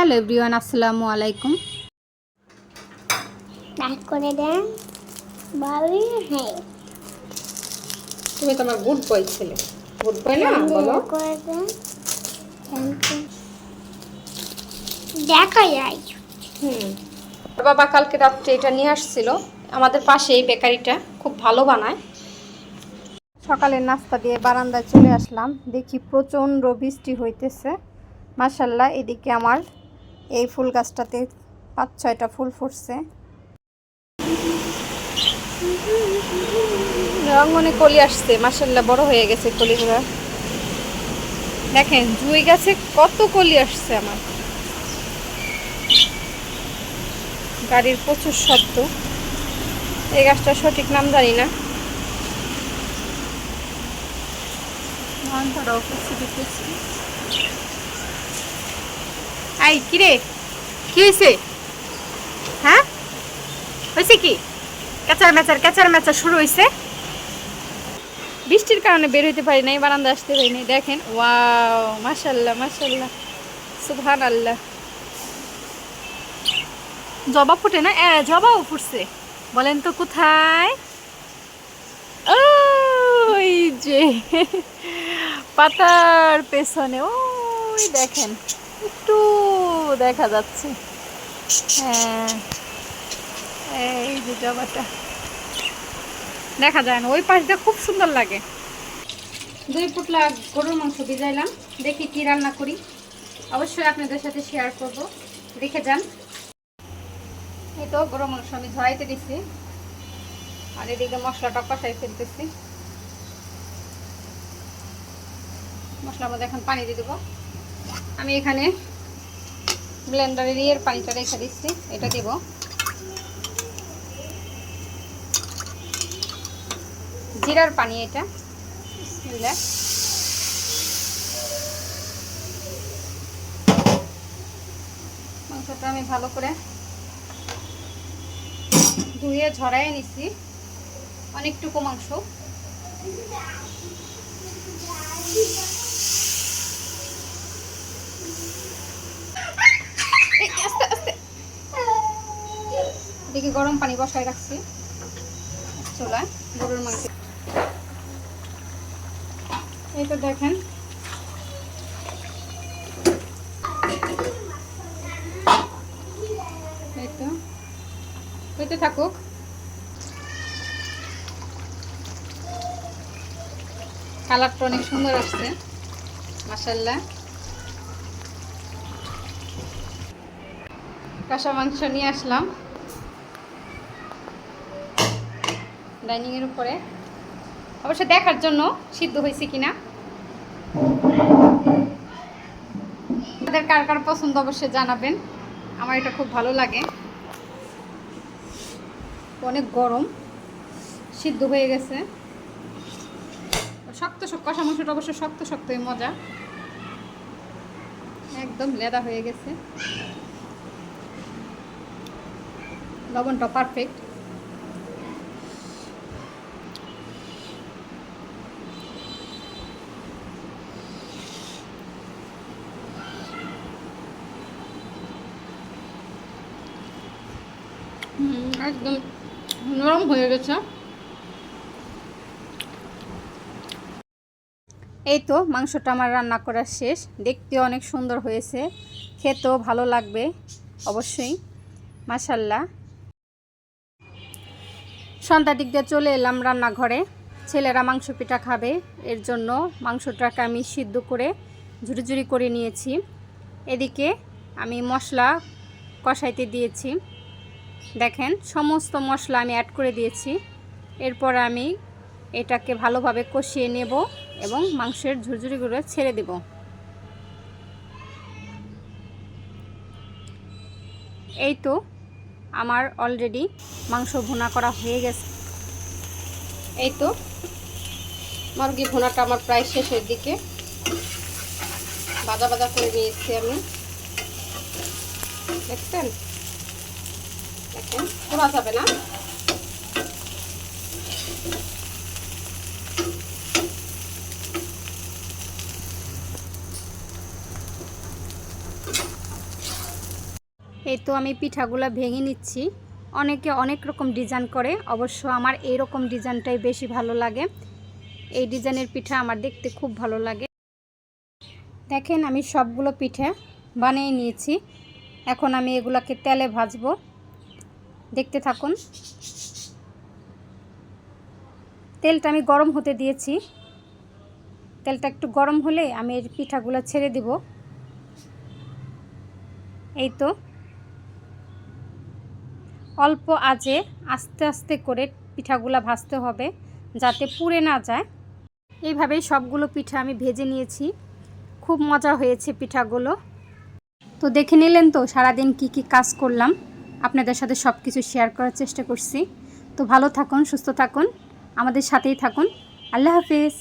Hello everyone আসসালামু আলাইকুম। Like করে দেন। বাবি হ্যাঁ। তুমি তোমার গুড বয় ছেলে। গুড বয় না বলো। করে দেন। দেখা যায় হুম। ওর বাবা কালকে রাত্রে এটা নিয়ে আসছিল। আমাদের পাশে এই বেকারিটা খুব ভালো বানায়। সকালের নাস্তা দিয়ে বারান্দায় চলে আসলাম। দেখি প্রচণ্ড বৃষ্টি হইতেছে। মাসাল্লাহ এদিকে আমার এই ফুল গাছটাতে পাঁচ ছয়টা ফুল ফুটছে। রঙ্গনে কলি আসছে মাসাল্লাহ বড় হয়ে গেছে কলিগুলো। দেখেন জুই গাছে কত কলি আসছে আমার। গাড়ির প্রচুর শব্দ। এই গাছটার সঠিক নাম জানি না। আই কিরে? কি হয়েছে হ্যাঁ? হয়েছে কি? ক্যাচার ম্যাচার ক্যাচার ম্যাচার শুরু হয়েছে বৃষ্টির কারণে বের হইতে পারি নাই বারান্দা আসতে পারি নাই দেখেন। ওয়াও মাশাল্লাহ মাশাল্লাহ সুবহান আল্লাহ জবা ফুটে না? এ জবাও ফুটছে। বলেন তো কোথায়? ওই যে পাতার পেছনে ওই দেখেন একটু দেখা যাচ্ছে। হ্যাঁ। এই যে জবাটা। দেখা যায় না ওই পাশটা খুব সুন্দর লাগে। দুই ফুটলা গরুর মাংস ভিজাইলাম দেখি কি রান্না করি। অবশ্যই আপনাদের সাথে শেয়ার করব। দেখে যান। এই তো গরুর মাংস আমি ঝরাইতে দিছি। আর এদিকে মশলাটা কষাই ফেলতেছি। মশলার মধ্যে এখন পানি দিয়ে দেবো। আমি এখানে ব্লেন্ডারে দিয়ে পানিটা রেখে দিচ্ছি, এটা দেব জিরার পানি এটা বিসমিল্লাহ। মাংসটা আমি ভালো করে ধুয়ে ঝরাই নিছি, অনেকটুকু মাংস এই, আস্তে আস্তে গরম পানি বসায় রাখছি। চুলায় গরুর মাংস। এই তো দেখেন। এই তো। থাকুক। কালারটা অনেক সুন্দর আসছে মাসাল্লাহ কষা মাংস নিয়ে আসলাম। ডাইনিং এর উপরে। অবশ্য দেখার জন্য সিদ্ধ হয়েছে কিনা। আপনাদের কার কার পছন্দ অবশ্যই জানাবেন। আমার এটা খুব ভালো লাগে। অনেক গরম। সিদ্ধ হয়ে গেছে। শক্ত শক্ত কষা মাংসটা অবশ্য শক্ত শক্তই মজা। একদম লেদা হয়ে গেছে। লবণটা পারফেক্ট একদম নরম হয়ে গেছে। এই তো মাংসটা আমার রান্না করা শেষ। দেখতে অনেক সুন্দর হয়েছে। খেতেও ভালো লাগবে, অবশ্যই। মাসাল্লাহ সন্ধ্যার দিক দিয়ে চলে এলাম রান্নাঘরে। ছেলেরা মাংস পিঠা খাবে। এর জন্য মাংসটাকে আমি সিদ্ধ করে ঝুড়ি ঝুড়ি করে নিয়েছি। এদিকে আমি মশলা কষাইতে দিয়েছি। দেখেন, সমস্ত মশলা আমি অ্যাড করে দিয়েছি। এরপর আমি এটাকে ভালোভাবে কষিয়ে নেব এবং মাংসের ঝুরঝুরিগুলো ছেড়ে দেব। এই তো আমার অলরেডি মাংস ভুনা করা হয়ে গেছে। এই তো মুরগি ভুনাটা আমার প্রায় শেষের দিকে। বাজা বাজা করে নিয়েছি আমি। দেখছেন? যাবে না? এই তো আমি পিঠাগুলো ভেঙে নিচ্ছি। অনেকে অনেক রকম ডিজাইন করে, অবশ্য আমার এই রকম ডিজাইনটাই বেশি ভালো লাগে। এই ডিজাইনের পিঠা আমার দেখতে খুব ভালো লাগে। দেখেন আমি সবগুলো পিঠে বানিয়ে নিয়েছি। এখন আমি এগুলাকে তেলে ভাজবো। দেখতে থাকুন। তেলটা আমি গরম হতে দিয়েছি। তেলটা একটু গরম হলে আমি এই পিঠাগুলো ছেড়ে দিব। এই তো। অল্প আজে আস্তে আস্তে করে পিঠাগুলা ভাজতে হবে যাতে পুড়ে না যায়। এইভাবেই সবগুলো পিঠা আমি ভেজে নিয়েছি। খুব মজা হয়েছে পিঠাগুলো। তো দেখে নিলেন তো সারাদিন কি কি কাজ করলাম। আপনাদের সাথে সব কিছু শেয়ার করার চেষ্টা করছি। তো ভালো থাকুন, সুস্থ থাকুন, আমাদের সাথেই থাকুন। আল্লাহ হাফিজ।